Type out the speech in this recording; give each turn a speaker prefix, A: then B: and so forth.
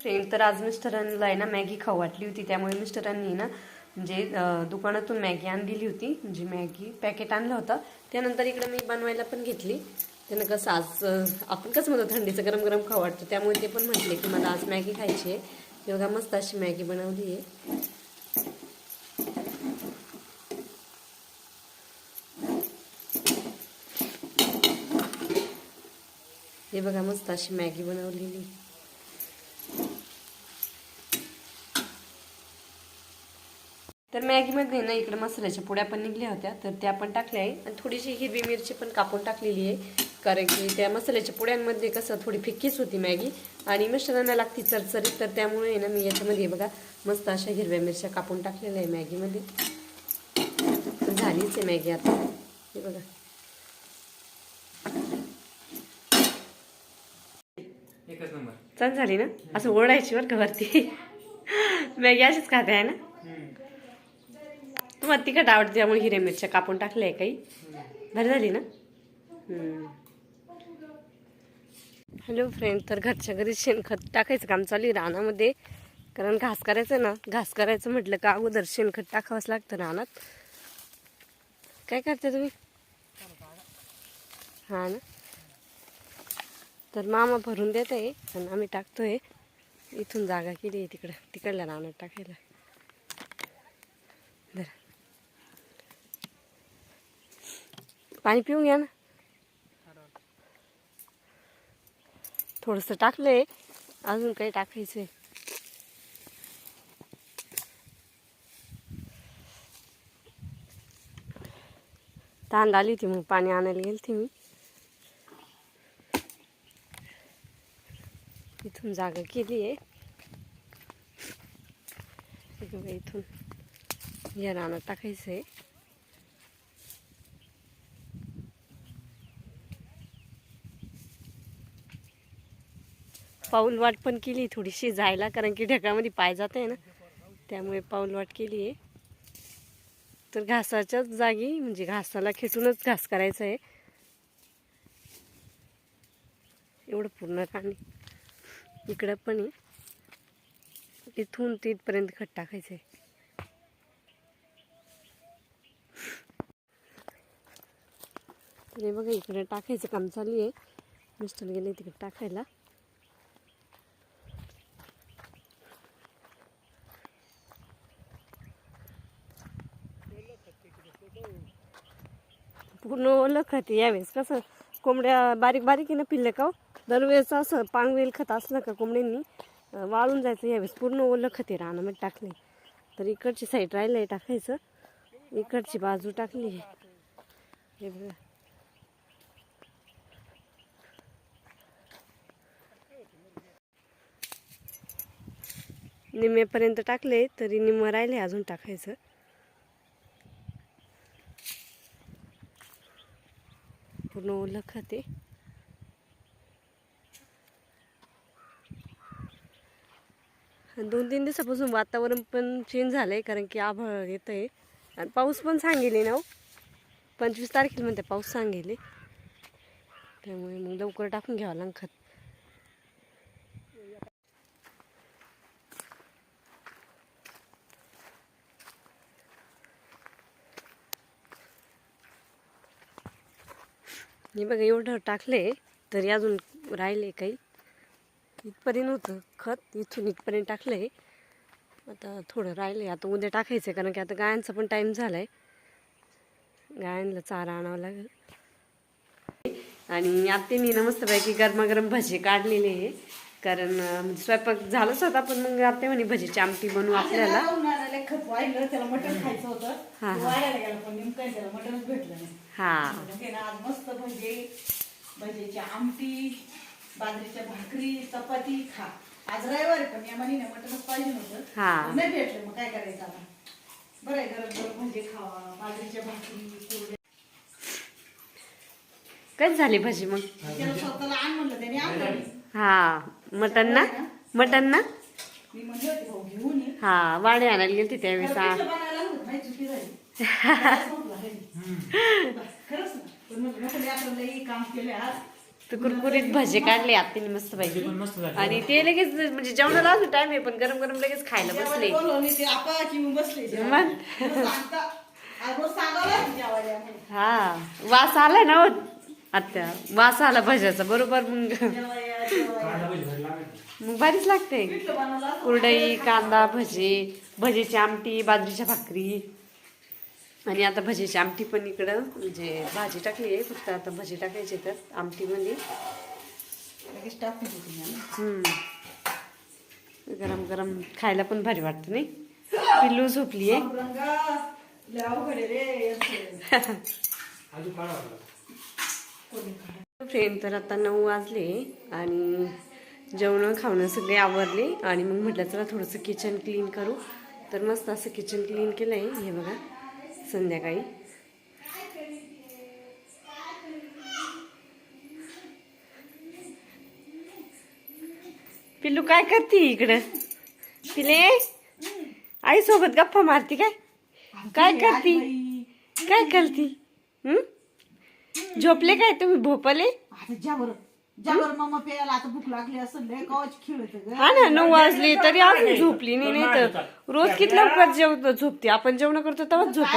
A: Friend तर आज मिस्टरांना आहे ना मॅगी खाऊ वाटली होती. त्यामुळे मिस्टरांनी ना म्हणजे दुकानातून मॅगी आणलेली होती. म्हणजे मॅगी पॅकेट आणलं होतं. त्यानंतर इकडे मी बनवायला पण घेतली. त्यानं कसं आज आपण कसं म्हणतो थंडीचं गरम गरम खाऊ वाटतं. त्यामुळे ते पण म्हटले की मला आज मॅगी खायची आहे. तेव्हा बघा मस्त अशी मॅगी बनवली आहे. हे बघा मस्त अशी मॅगी बनवलेली. तर मॅगीमध्ये ना इकडे मसाल्याच्या पुड्या पण निघल्या होत्या. तर त्या पण टाकल्या आहे. आणि थोडीशी हिरवी मिरची पण कापून टाकलेली आहे. कारण की त्या मसाल्याच्या पुड्यांमध्ये कसं थोडी फिक्कीच होती मॅगी. आणि मिश्रणाला लागती चरचरीत तर त्यामुळे ना मी याच्यामध्ये बघा मस्त अशा हिरव्या मिरच्या कापून टाकलेल्या आहे मॅगीमध्ये. तर झालीच आहे मॅगी आता. हे बघा.
B: एकच नंबर.
A: छान झाली ना? असं ओढायची बरं का वरती? मॅगी अशीच खाते आहे ना? तुम्हाला तिखट आवडते त्यामुळे हिरे मिरच्या कापून टाकल्या आहे काही. बरं झाली ना? हॅलो फ्रेंड तर घरच्या घरी शेणखत टाकायचं काम चालू आहे रानामध्ये. कारण घास करायचं ना घास करायचं म्हटलं का अगोदर शेणखत टाकावंच लागतं रानात. काय करता तुम्ही? हां ना? तर मामा भरून देत आहे आणि आम्ही टाकतोय. इथून जागा केली आहे तिकडं तिकडल्या रानात टाकायला. पाणी पिऊन घ्या ना. थोडंसं टाकलंय. अजून काही टाकायचंय. तांद आली होती मग पाणी आणायला गेलती मी. इथून जागा केली आहे. इथून या रानात टाकायचं आहे पाऊल वाट पण केली थोडीशी जायला कारण की ढगामध्ये पाय जात आहे ना. त्यामुळे पाऊल वाट केली आहे. तर घासाच्याच जागी म्हणजे घासाला खेटूनच घास करायचा आहे. एवढं पूर्ण राणी इकडं पण आहे. इथून तिथपर्यंत खट टाकायचं आहे. तर हे बघा इकडे टाकायचं काम चालू आहे. मिस्टर गेले तिकडे टाकायला. पूर्ण ओलं खत आहे यावेळेस. कसं कोंबड्या बारीक बारीक आहे ना पिल्ले का हो? दरवेळेस असं पांगवेल खत असलं का कोंबड्यांनी वाळून जायचं यावेळेस. पूर्ण ओलं खत आहे मग टाकले. तर इकडची साईड राहिलं आहे टाकायचं. इकडची बाजू टाकली. हे बघा. निम्मेपर्यंत टाकले तरी निम्म राहिले अजून टाकायचं. पूर्ण ओलं खत आहे दोन तीन दिवसापासून वातावरण पण चेंज झालं आहे कारण की आभाळ येतं आहे आणि पाऊस पण सांगेले ना हो. पंचवीस तारखेला म्हणते पाऊस सांगेले. त्यामुळे मग लवकर टाकून घ्यावं लागत. हे बघा एवढं टाकले तरी अजून राहिले काही. इथपर्यंत होतं खत इथून इथपर्यंत टाकलंय. आता थोडं राहिले आता उद्या टाकायचं कारण की आता गायांचा पण टाईम झालाय. गायांना चारा आणावा लागेल. आणि आत्यानी ना मस्तपैकी गरमागरम भजी काढलेली आहे. कारण म्हणजे स्वयंपाक झालंच होता पण मग आत्या म्हणे भजीची आमटी बनवू आपल्याला. हा,
C: मस्त भजे भजेची आमटी बाजरीच्या भाकरी चपाती खा. आज रविवार पण या महिने मटणच पाहिजे होतं.
A: हा.
C: पण नाही भेटलं मग काय करायचं आता? बरं आहे गरम गरम भजे खावा बाजरीच्या भाकरी
A: कधी झाली भजी मग?
C: त्याला स्वतःला आण म्हणलं त्याने आणलं नाही.
A: हा. मटन ना मटन ना हा वाडे आणायला गेलते त्यावेळेस तर कुरकुरीत भजे काढले आत्तीने मस्त
B: ते
A: पाहिजे आणि ते लगेच म्हणजे जेवणाला अजून टाइम आहे पण गरम गरम लगेच खायला बसले.
C: ते.
A: मग? हा वास आला ना हो. आत्या वास आला भज्याचा बरोबर मग. मग भारीच लागते. कुरडई कांदा भजे भजीची आमटी बाजरीच्या भाकरी. आणि आता भजीची आमटी पण इकडं म्हणजे भाजी टाकली आहे फक्त आता भजी टाकायची तर आमटीमध्ये.
C: लगेच टाकून आता.
A: गरम गरम खायला पण भारी वाटतं नाही? पिल्लू झोपली आहे फ्रेंड तर आता नऊ वाजले आणि जेवण खावणं सगळे आवरले आणि मग म्हटलं चला थोडंसं किचन क्लीन करू. तर मस्त असं किचन क्लीन केलं आहे हे बघा संध्याकाळी. पिल्लू काय करते इकडं? पिले आई सोबत गप्पा मारती काय? काय करती? काय करती? हं? झोपले काय तुम्ही? भोपले?
C: आता ज्या बरं. ज्या बरं मम्मा प्यायला. आता भूक लागली लय कवाच ग.
A: हा ना नऊ वाजले तरी अजून झोपली नाही नाही तर. रोज किती लवकर जेवतो? झोपते. आपण जेवण करतो तेव्हाच झोपत